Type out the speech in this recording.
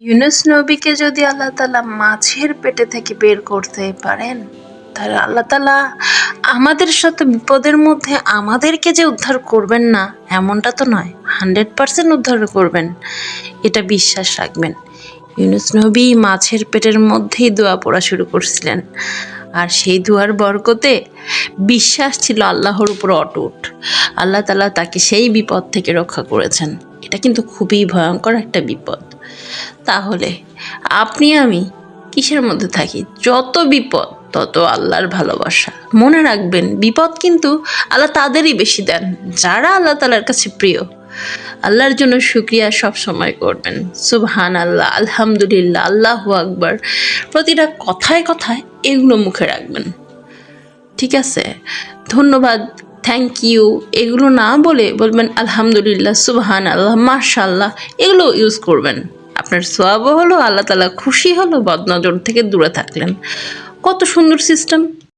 ইউনুস নবীকে যদি আল্লাহ তালা মাছের পেটে থেকে বের করতে পারেন, তাহলে আল্লাহ তালা আমাদের সাথে বিপদের মধ্যে আমাদেরকে যে উদ্ধার করবেন না, এমনটা তো নয়, হান্ড্রেড পার্সেন্ট উদ্ধার করবেন। এটা বিশ্বাস রাখবেন। ইউনুস নবী মাছের পেটের মধ্যেই দোয়া পড়া শুরু করছিলেন। আর সেই দোয়ার বরকতে বিশ্বাস ছিল আল্লাহর উপর অটুট। আল্লাহ তালা তাকে সেই বিপদ থেকে রক্ষা করেছেন। এটা কিন্তু খুবই ভয়ঙ্কর একটা বিপদ। তাহলে আপনি আমি কিসের মধ্যে থাকি? যত বিপদ, তত আল্লাহর ভালোবাসা। মনে রাখবেন, বিপদ কিন্তু আল্লাহ তাদেরই বেশি দেন, যারা আল্লাহ তালার কাছে প্রিয়। আল্লাহর জন্য শুক্রিয়া সব সময় করবেন। সুবহান আল্লাহ আলহামদুলিল্লাহ, আল্লাহ আকবার। প্রতিটা কথায় কথায় এগুলো মুখে রাখবেন। ঠিক আছে? ধন্যবাদ থ্যাংক ইউ এগুলো না বলে বলবেন, আলহামদুলিল্লাহ সুবহান আল্লাহ মাশাল্লাহ এগুলো ইউজ করবেন। আপনার সোয়াবও হলো আল্লাহ তালা খুশি হলো বদনজর থেকে দূরে থাকলেন। কত সুন্দর সিস্টেম